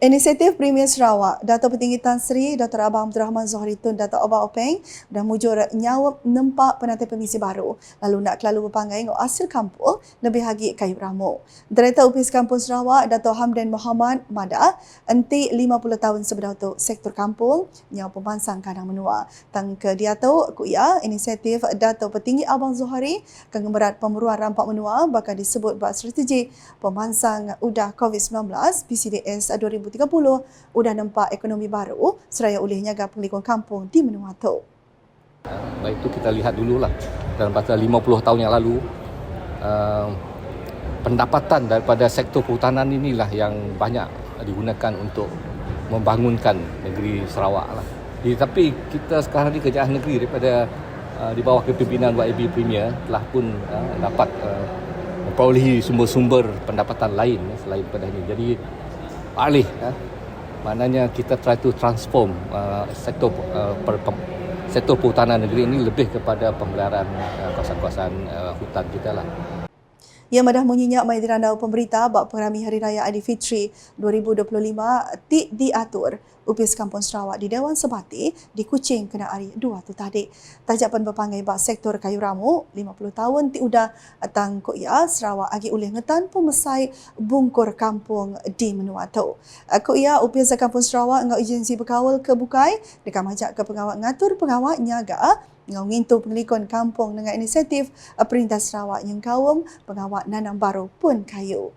Inisiatif Premier Sarawak, Dato' Petinggi Tan Sri Dr. Abang Abdul Rahman Zohri Tun Dato' Obak Openg dah mujur nyawab nempak penantai pemisi baru. Lalu nak kelalu berpangai ngok hasil kampung lebih lagi kayu ramu. Director Upis Kampung Sarawak, Dato' Hamdan Muhammad Mada, enti 50 tahun sebedah untuk sektor kampung, nyawab pemansang kadang menua. Tang ke dia tu, kuya, inisiatif Dato' Petinggi Abang Zohri, kenggemerat pemeruan rampak menua bakal disebut buat strategi pemansang udah COVID-19 PCDS 2020 2030 sudah nampak ekonomi baru seraya oleh nyaga penglikuan kampung di Menua. Baik itu kita lihat dululah dalam pasal 50 tahun yang lalu uh, pendapatan daripada sektor perhutanan inilah yang banyak digunakan untuk membangunkan negeri Sarawak lah. Tapi kita sekarang ni kerajaan negeri daripada uh, di bawah kepimpinan YB Premier telah pun uh, dapat uh, memperolehi sumber-sumber pendapatan lain selain daripada ini. Jadi alih ya. maknanya kita try to transform uh, sektor uh, per, per, sektor perhutanan negeri ini lebih kepada pemeliharaan uh, kawasan-kawasan uh, hutan kita lah. Ia madah menyenyak mai dirandau pemberita bak pengerami Hari Raya Aidilfitri 2025 ti diatur upis Kampung Sarawak di Dewan Sebati di Kuching kena hari dua tu tadi. Tajapan berpanggil bak sektor kayu ramu 50 tahun ti udah tang ko ya Sarawak agi oleh ngetan pemesai bungkur kampung di menua tu. Ko ya upis Kampung Sarawak ngau agensi berkawal ke bukai dekat majak ke pengawal ngatur pengawal nyaga ngau ngintu pengelikon kampung dengan inisiatif Perintah Sarawak yang kawum pengawak nanam baru pun kayu.